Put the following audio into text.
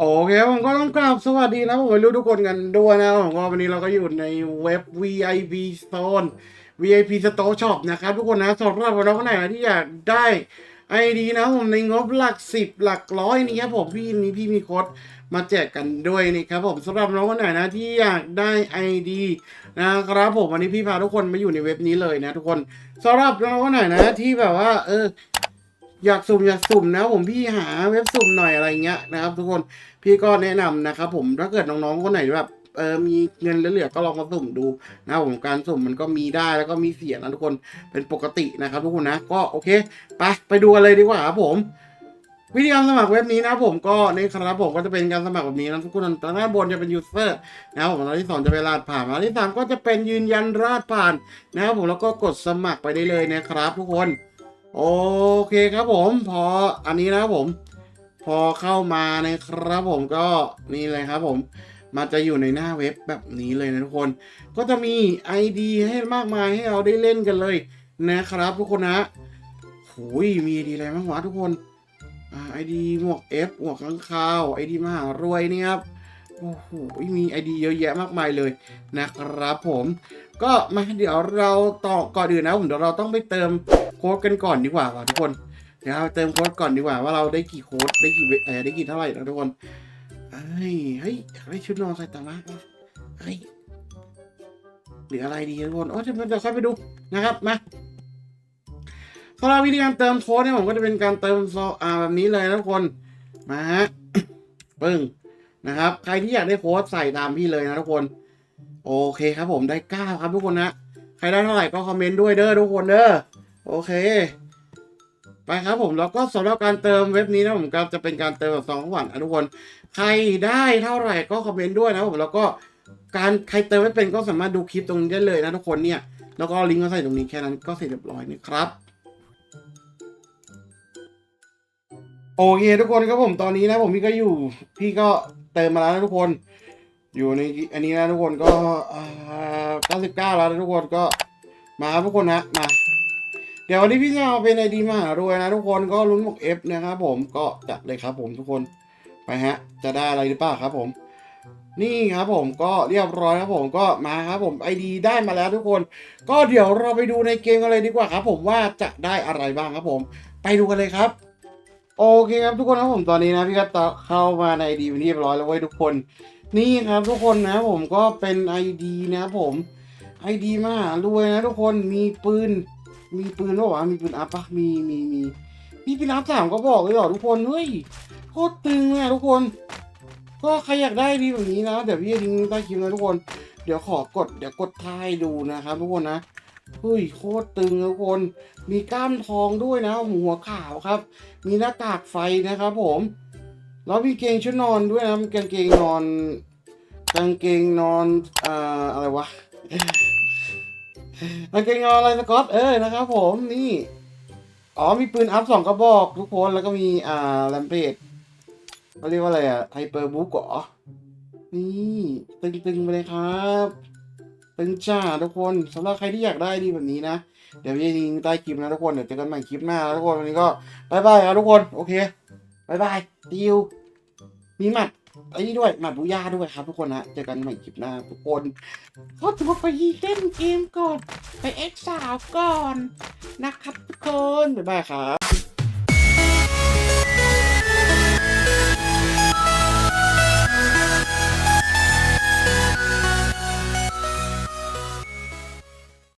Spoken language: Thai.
โอเคผมก็ต้องกราบสวัสดีนะผมไม่รู้ทุกคนกันด้วยนะผมว่าวันนี้เราก็อยู่ในเว็บ VIP Store VIP Store Shop นะครับทุกคนนะสำหรับน้องคนไหนที่อยากได้ไอดีนะผมในงบหลักสิบหลักร้อยนี่ครับผมพี่นี้พี่มีโค้ดมาแจกกันด้วยนี่ครับผมสำหรับน้องคนไหนนะที่อยากได้ไอดีนะครับผมวันนี้พี่พาทุกคนมาอยู่ในเว็บนี้เลยนะทุกคนสำหรับน้องคนไหนนะที่แบบว่าเออ อยากสุ่มอยากสุ่มนะผมพี่หาเว็บสุ่มหน่อยอะไรเงี้ยนะครับ ทุกคนพี่ก็แนะนำนะครับผมถ้าเกิดน้องๆคนไหนแบบเออมีเงินเหลือๆก็ลองมาสุ่มดูนะผมการสุ่มมันก็มีได้แล้วก็มีเสียนะทุกคนเป็นปกตินะครับ ทุกคนนะก็โอเคไปไปดูกันเลยดีกว่าครับผมวิธีการสมัครเว็บนี้นะผมก็ในครับผมก็จะเป็นการสมัครแบบนี้นะทุกคนตอนหน้าบนจะเป็นยูเซอร์นะครับผมตอนที่สองจะเป็นรหัสผ่านตอนที่สามก็จะเป็นยืนยันรหัสผ่านนะครับผมแล้วก็กดสมัครไปได้เลยนะครับ ทุกคน โอเคครับผมพออันนี้นะครับผม พอเข้ามานะครับผมก็นี่เลยครับผม มันจะอยู่ในหน้าเว็บแบบนี้เลยนะทุกคน ก็จะมี ID ให้มากมายให้เราได้เล่นกันเลยนะครับ ทุกคนนะหูยมี ID อะไรบ้างวะทุกคนไอ่า ID หมวก F หมวกข้างคาว ID มหารวยเนี่ยครับโอ้โหมี ID เยอะแยะมากมายเลยนะครับผม ก็มาเดี๋ยวเราต่อก่อนอื่นนะผมเดี๋ยวเราต้องไปเติม โค้ดกันก่อนดีกว่าว่ะทุกคนเดี๋ยวเราเติมโค้ดก่อนดีกว่าว่าเราได้กี่โค้ดได้กี่เออได้กี่เท่าไหร่นะทุกคนเอ้ยเฮ้ยอยากได้ชุดนอนใส่ตามะเฮ้ยหรืออะไรดีทุกคนโอ้เดี๋ยวเดี๋ยวค่อยไปดูนะครับมาสำหรับวิธีการเติมโค้ดเนี่ยผมก็จะเป็นการเติมโซอ่าแบบนี้เลยนะทุกคนมาฮะปึ้งนะครับ ใครที่อยากได้โค้ดใส่ตามพี่เลยนะทุกคน โอเคครับผมได้เก้าครับทุกคนนะ ใครได้เท่าไหร่ก็คอมเมนต์ด้วยเด้อทุกคนเด้อ โอเค ไปครับผมแล้วก็สำหรับการเติมเว็บนี้นะผมก็จะเป็นการเติมแบบสองขวัญนะทุกคน ใครได้เท่าไหร่ก็คอมเมนต์ด้วยนะผมแล้วก็การใครเติมไม่เป็นก็สามารถดูคลิปตรงนี้ได้เลยนะทุกคนเนี่ยแล้วก็ลิงก์ก็ใส่ตรงนี้แค่นั้นก็เสร็จเรียบร้อยนะครับโอเคทุกคนครับผมตอนนี้นะผมพี่ก็อยู่ พี่ก็เติมมาแล้วนะทุกคน อยู่ในอันนี้นะทุกคนก็เก้าสิบเก้าแล้วนะทุกคนก็มาครับทุกคนนะมา เดี๋ยววันนี้พี่จะเอาเป็นไอดีมหารวยนะทุกคนก็ลุ้นหมวกเอฟนะครับผมก็จัดเลยครับผมทุกคนไปฮะ จะได้อะไรหรือเปล่าครับผม นี่ครับผมก็เรียบร้อยครับผมก็มาครับผมไอดีได้มาแล้วทุกคน ก็เดี๋ยวเราไปดูในเกมกันเลยดีกว่าครับ ผมว่าจะได้อะไรบ้างครับผม ไปดูกันเลยครับ โอเคครับทุกคนครับผมตอนนี้นะพี่ก็เข้ามาในไอดีเป็นที่เรียบร้อยแล้วเว้ยทุกคน นี่ครับทุกคนนะผมก็เป็นไอดีนะครับผมไอดีมารวยนะทุกคนมีปืน มีปืนวะมีปืนอัพปะมีมีมีมีปืนอัพสามก็บอกเลยเหรอทุกคนเฮ้ยโคตรตึงเลยทุกคน ก็ใครอยากได้ดีแบบนี้นะเดี๋ยวพี่จะทิ้งใต้คลิปนะทุกคน เดี๋ยวขอกดเดี๋ยวกดท้ายดูนะครับทุกคนนะเฮ้ยโคตรตึงทุกคน มีกล้ามทองด้วยนะหัวขาวครับ มีหน้ากากไฟนะครับ ผมแล้วมีเกงชุดนอนด้วยนะมีกางเกงนอนกางเกงนอนอ่าอะไรวะ กางเกงนอนอะไรสกอตเออนะครับผมนี่ อ๋อมีปืนอัพสองกระบอกทุกคนแล้วก็มีอ่าแลมเพจเขาเรียกว่าอะไรอะไฮเปอร์บุ๊กเหรอนี่ตึงๆไปเลยครับตึงจ้าทุกคนสำหรับใครที่อยากได้ดีแบบนี้นะ เดี๋ยวจะยิงใต้คลิปนะทุกคนเดี๋ยวเจอกันใหม่คลิปหน้าทุกคนวันนี้ก็บายบายครับทุกคนโอเคบายบายดิวมีหมัด ไอ้นี่ด้วยหมัดบูย่าด้วยครับทุกคนนะเจอกันใหม่คลิปหน้าทุกคนก็ถือว่าไปเล่นเกมก่อน ไปเอ็กซ์สาวก่อนนะครับทุกคน บ๊ายบายครับ